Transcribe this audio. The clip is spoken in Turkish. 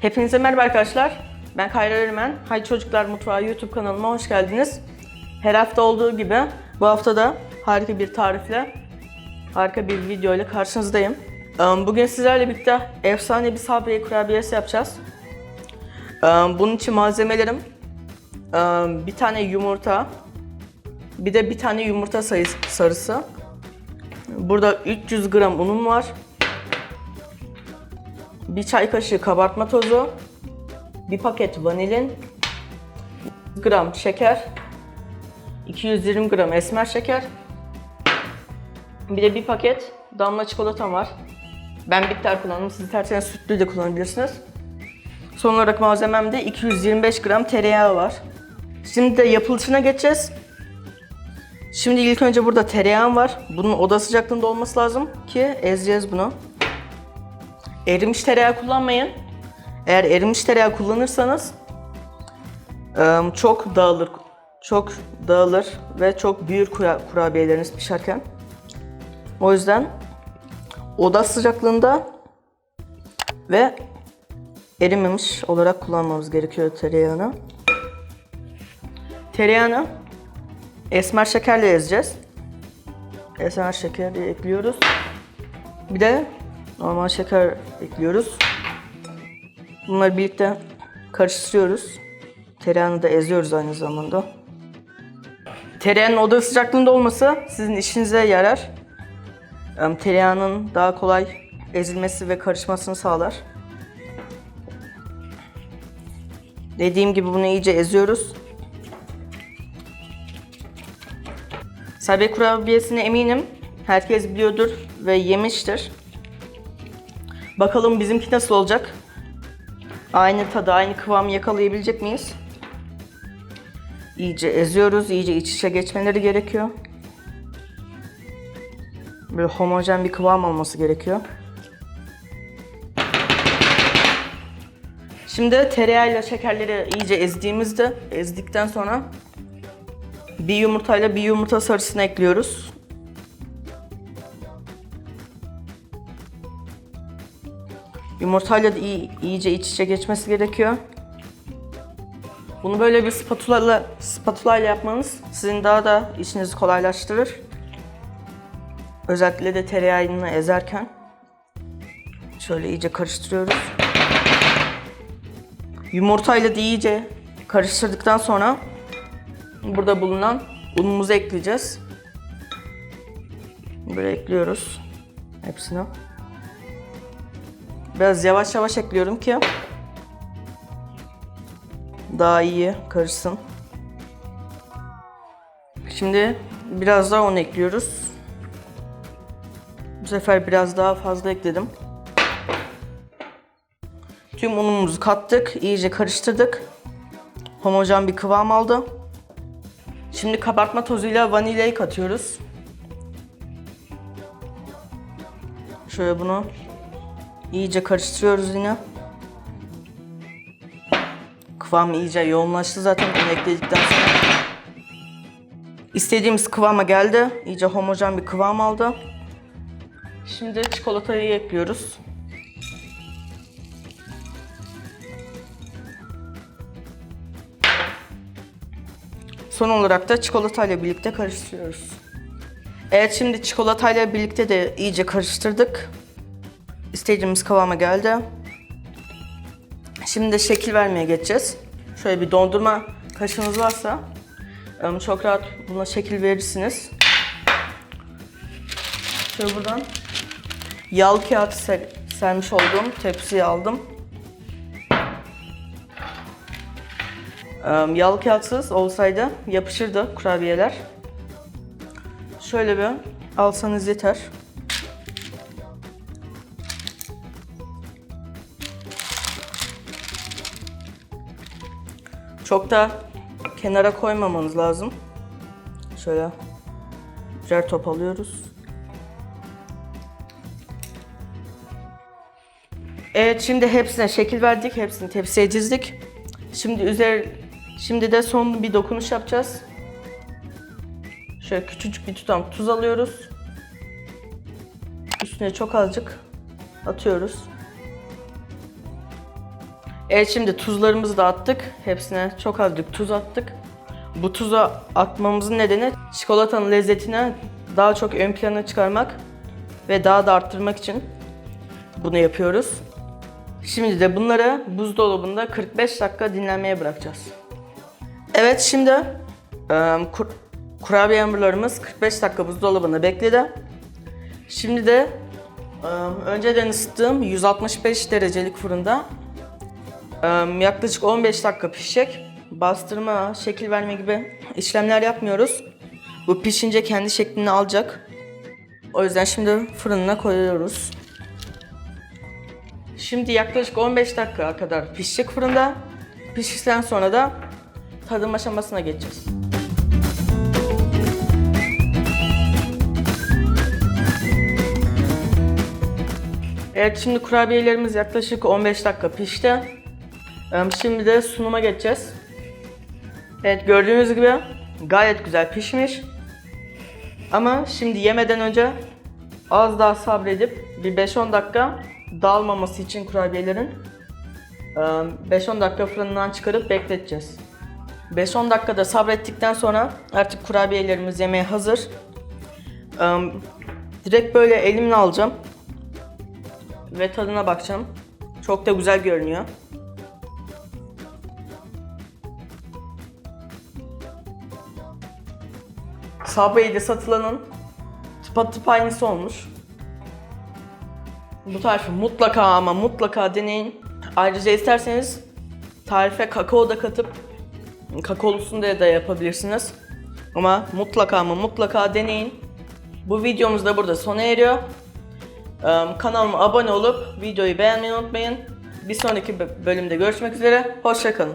Hepinize merhaba arkadaşlar. Ben Kayra Örmen. Hay Çocuklar Mutfağı YouTube kanalıma hoş geldiniz. Her hafta olduğu gibi bu hafta da harika bir tarifle, harika bir video ile karşınızdayım. Bugün sizlerle birlikte efsane bir sabriye kurabiyesi yapacağız. Bunun için malzemelerim bir tane yumurta, bir de bir tane yumurta sayısı, sarısı. Burada 300 gram unum var. Bir çay kaşığı kabartma tozu, bir paket vanilin, 100 gram şeker, 220 gram esmer şeker, bir de bir paket damla çikolatam var. Ben bitter kullandım, siz isterseniz sütlü de kullanabilirsiniz. Son olarak malzememde 225 gram tereyağı var. Şimdi de yapılışına geçeceğiz. Şimdi ilk önce burada tereyağım var. Bunun oda sıcaklığında olması lazım ki ezeceğiz bunu. Erimiş tereyağı kullanmayın. Eğer erimiş tereyağı kullanırsanız ıı, çok dağılır. Çok dağılır ve çok büyür kura- kurabiyeleriniz pişerken. O yüzden oda sıcaklığında ve erimemiş olarak kullanmamız gerekiyor tereyağını. Tereyağını esmer şekerle ezeceğiz. Esmer şekeri ekliyoruz. Bir de normal şeker ekliyoruz. Bunları birlikte karıştırıyoruz. Tereyağını da eziyoruz aynı zamanda. Tereyağının oda sıcaklığında olması sizin işinize yarar. Tereyağının daha kolay ezilmesi ve karışmasını sağlar. Dediğim gibi bunu iyice eziyoruz. Sabe kurabiyesini eminim herkes biliyordur ve yemiştir. Bakalım bizimki nasıl olacak? Aynı tadı, aynı kıvamı yakalayabilecek miyiz? İyice eziyoruz, iyice iç içe geçmeleri gerekiyor. Böyle homojen bir kıvam olması gerekiyor. Şimdi tereyağıyla şekerleri iyice ezdiğimizde, ezdikten sonra bir yumurtayla bir yumurta sarısını ekliyoruz. Yumurtayla da iyi, iyice iç içe geçmesi gerekiyor. Bunu böyle bir spatula spatula ile yapmanız sizin daha da işinizi kolaylaştırır. Özellikle de tereyağını ezerken. Şöyle iyice karıştırıyoruz. Yumurtayla da iyice karıştırdıktan sonra burada bulunan unumuzu ekleyeceğiz. Böyle ekliyoruz hepsini. Biraz yavaş yavaş ekliyorum ki daha iyi karışsın. Şimdi biraz daha un ekliyoruz. Bu sefer biraz daha fazla ekledim. Tüm unumuzu kattık, iyice karıştırdık. Homojen bir kıvam aldı. Şimdi kabartma tozuyla vanilyayı katıyoruz. Şöyle bunu iyice karıştırıyoruz yine. Kıvam iyice yoğunlaştı zaten bunu ekledikten sonra. İstediğimiz kıvama geldi. İyice homojen bir kıvam aldı. Şimdi çikolatayı ekliyoruz. Son olarak da çikolatayla birlikte karıştırıyoruz. Evet şimdi çikolatayla birlikte de iyice karıştırdık. İstediğimiz kıvama geldi. Şimdi de şekil vermeye geçeceğiz. Şöyle bir dondurma kaşığınız varsa çok rahat buna şekil verirsiniz. Şöyle buradan yağlı kağıt ser- sermiş olduğum tepsiyi aldım. Yağlı kağıtsız olsaydı yapışırdı kurabiyeler. Şöyle bir alsanız yeter. Çok da kenara koymamanız lazım. Şöyle birer top alıyoruz. Evet şimdi hepsine şekil verdik. Hepsini tepsiye dizdik. Şimdi üzer şimdi de son bir dokunuş yapacağız. Şöyle küçücük bir tutam tuz alıyoruz. Üstüne çok azıcık atıyoruz. Evet şimdi tuzlarımızı da attık. Hepsine çok azıcık tuz attık. Bu tuzu atmamızın nedeni çikolatanın lezzetini daha çok ön plana çıkarmak ve daha da arttırmak için bunu yapıyoruz. Şimdi de bunları buzdolabında 45 dakika dinlenmeye bırakacağız. Evet şimdi kur, kurabiye hamurlarımız 45 dakika buzdolabında bekledi. Şimdi de önceden ısıttığım 165 derecelik fırında yaklaşık 15 dakika pişecek. Bastırma, şekil verme gibi işlemler yapmıyoruz. Bu pişince kendi şeklini alacak. O yüzden şimdi fırına koyuyoruz. Şimdi yaklaşık 15 dakika kadar pişecek fırında. Piştikten sonra da tadım aşamasına geçeceğiz. Evet şimdi kurabiyelerimiz yaklaşık 15 dakika pişti. Şimdi de sunuma geçeceğiz. Evet gördüğünüz gibi gayet güzel pişmiş. Ama şimdi yemeden önce az daha sabredip bir 5-10 dakika dağılmaması için kurabiyelerin e, 5-10 dakika fırından çıkarıp bekleteceğiz. 5-10 dakikada sabrettikten sonra artık kurabiyelerimiz yemeğe hazır. Direkt böyle elimle alacağım ve tadına bakacağım. Çok da güzel görünüyor. Subway'de satılanın tıpatıp aynısı olmuş. Bu tarifi mutlaka ama mutlaka deneyin. Ayrıca isterseniz tarife kakao da katıp kakaolusunu da da yapabilirsiniz. Ama mutlaka ama mutlaka deneyin. Bu videomuz da burada sona eriyor. Ee, Kanalıma abone olup videoyu beğenmeyi unutmayın. Bir sonraki bö- bölümde görüşmek üzere. Hoşçakalın.